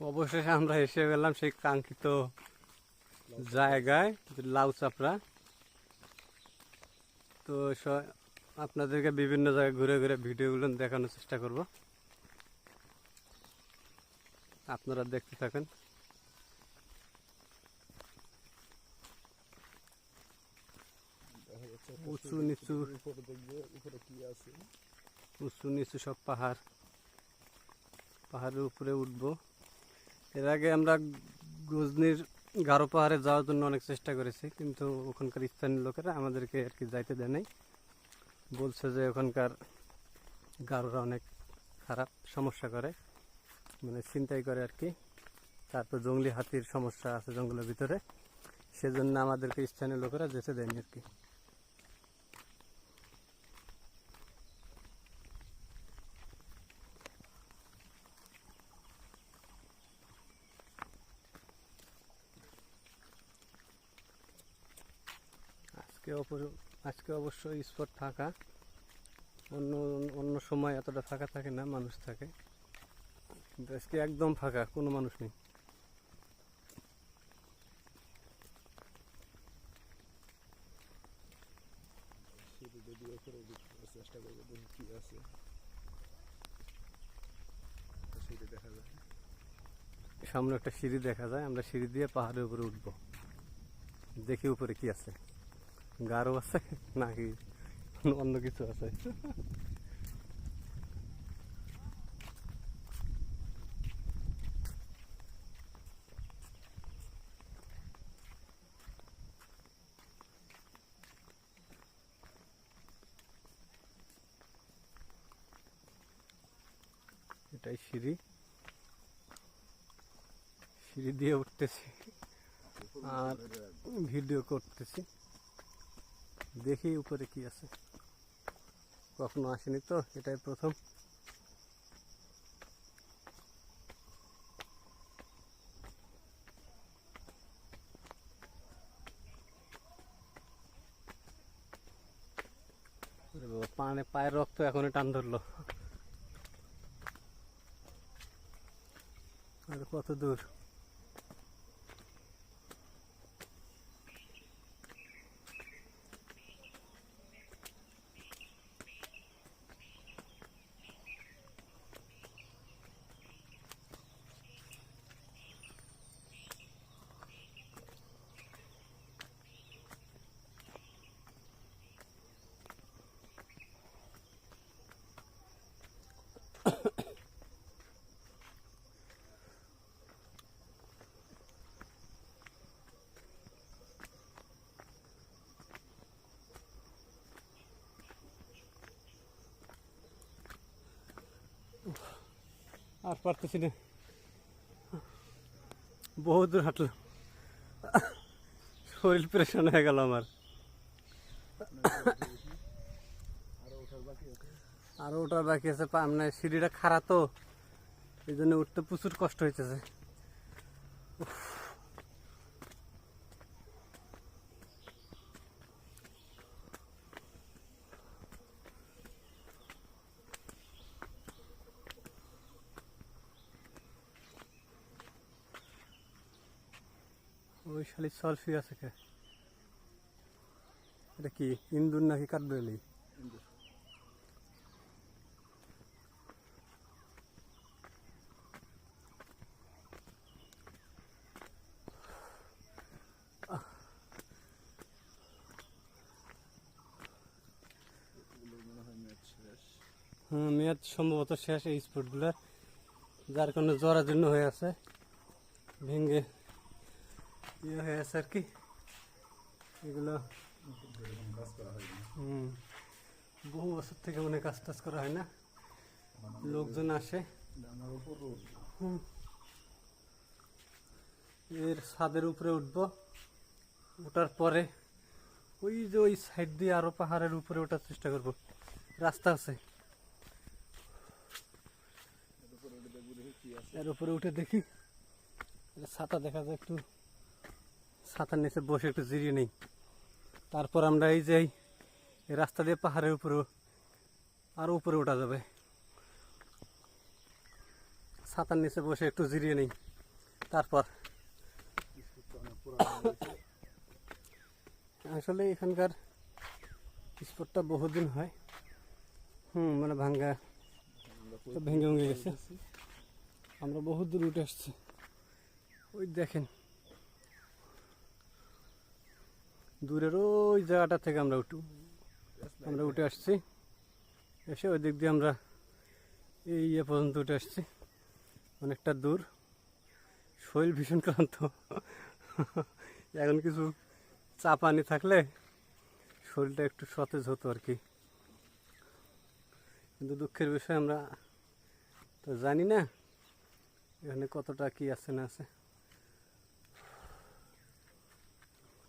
অবশেষে আমরা এসে গেলাম সেই কাঙ্ক্ষিত জায়গায়, লাউ চাপড়া। তো আপনাদেরকে বিভিন্ন জায়গায় ঘুরে ঘুরে ভিডিওগুলো দেখানোর চেষ্টা করব। আপনারা দেখতে থাকেন। উঁচু নিচু। উঁচু নিচু সব পাহাড়। পাহাড়ের উপরে উঠব। এর আগে আমরা গজনির গারো পাহাড়ে যাওয়ার জন্য অনেক চেষ্টা করেছি, কিন্তু ওখানকার স্থানীয় লোকেরা আমাদেরকে আর কি যাইতে দেয় নাই। বলছে যে ওখানকার গারোরা অনেক খারাপ সমস্যা করে মানে চিন্তাই করে আর কি। তারপর জঙ্গলি হাতির সমস্যা আছে জঙ্গলের ভিতরে, সেজন্য আমাদেরকে স্থানীয় লোকেরা যেতে দেয়নি আর কি। আজকে আজকে অবশ্য স্পট ফাঁকা। অন্য অন্য সময় এতটা ফাঁকা থাকে না, মানুষ থাকে। কিন্তু আজকে একদম ফাঁকা, কোনো মানুষ নেই। সামনে একটা সিঁড়ি দেখা যায়, আমরা সিঁড়ি দিয়ে পাহাড়ের উপরে উঠব। দেখি উপরে কি আছে। গারো আছে? নাকি অন্য কিছু আছে? এটাই সিঁড়ি। সিঁড়ি দিয়ে উঠতেছি। আর ভিডিও করতেছি। দেখি উপরে কি আছে। কখনো আসেনি তো, এটাই প্রথম। পানে পায়ের রক্ত এখনই টান ধরলো। আর কত দূর? আর পারতেছি না। বহু দূর হাঁটলাম। শরীর প্রেশন হয়ে গেল আমার। আরও ওঠার বাকি আছে মানে সিঁড়িটা খারাপ তো, এই জন্য উঠতে প্রচুর কষ্ট হইতেছে। ওই শালি সলফি আছে কে এটা কি ইন্দুর নাকি কাঠবেলি ইন্দুর। হুম মেয়াদ সম্ভবত শেষ এই স্পটগুলোর যার কারণে জন্য হয়ে আছে ভেঙে ইয়ে হয়ে আছে আর কি এগুলো হুম বহু বছর থেকে হয় কাজ টাজ করা হয় না লোকজন আসে এর ছাদের উপরে উঠবো ওঠার পরে ওই যে ওই সাইড দিয়ে আরও পাহাড়ের উপরে ওঠার চেষ্টা করব রাস্তা আছে এর উপরে উঠে দেখি ছাতা দেখা যায় একটু ছাতার নিচে বসে একটু জিরিয়ে নেই। তারপর আমরা এই যে রাস্তা দিয়ে পাহাড়ের উপরে আরও উপরে ওঠা যাবে। ছাতার নিচে বসে একটু জিরিয়ে নিই। তারপর। আসলে এখানকার স্পটটা বহুদিন হয়। হুম মানে ভাঙ্গা ভেঙে ভেঙে গেছে। আমরা বহুত দূর উঠে আসছি। ওই দেখেন। দূরের ওই জায়গাটা থেকে আমরা উঠু আমরা উঠে আসছি। এসে ওই দিক দিয়ে আমরা এই ইয়ে পর্যন্ত উঠে আসছি। অনেকটা দূর। শরীর ভীষণ ক্লান্ত। এখন কিছু চা পানি থাকলে শরীরটা একটু সতেজ হতো আর কি। কিন্তু দুঃখের বিষয় আমরা তো জানি না, এখানে কতটা কি আছে না আছে।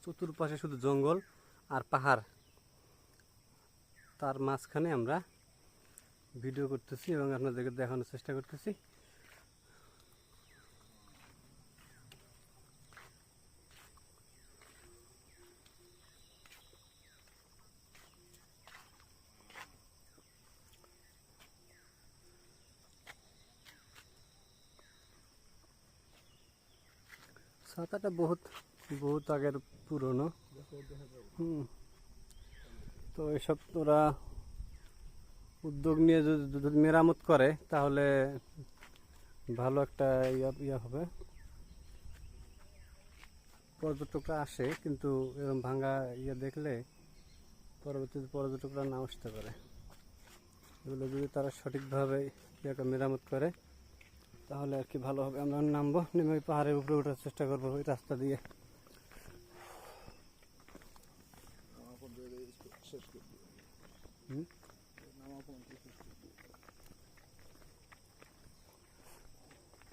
চতুর্পাশে শুধু জঙ্গল আর পাহাড়। তার মাঝখানে আমরা ভিডিও করতেছি এবং আপনাদেরকে দেখানোর চেষ্টা করতেছি। ছাতাটা বহুত বহুত আগের পুরনো। তো এসব তোরা উদ্যোগ নিয়ে যদি মেরামত করে, তাহলে ভালো একটা ইয়া হবে। পর্যটকরা আসে, কিন্তু এরকম ভাঙা ইয়ে দেখলে পরবর্তীতে পর্যটকরা না আসতে পারে। এগুলো যদি তারা সঠিকভাবে ইয়েটা মেরামত করে, তাহলে আর কি ভালো হবে। আমরা নামবো, নেমে পাহাড়ের উপরে ওঠার চেষ্টা করব, ওই রাস্তা দিয়ে। স্পট শেষ করে দিই। হুম? নামা পর্যন্ত শেষ করে দিই।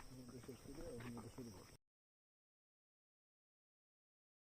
এখান থেকে শেষ করে শুরু করো।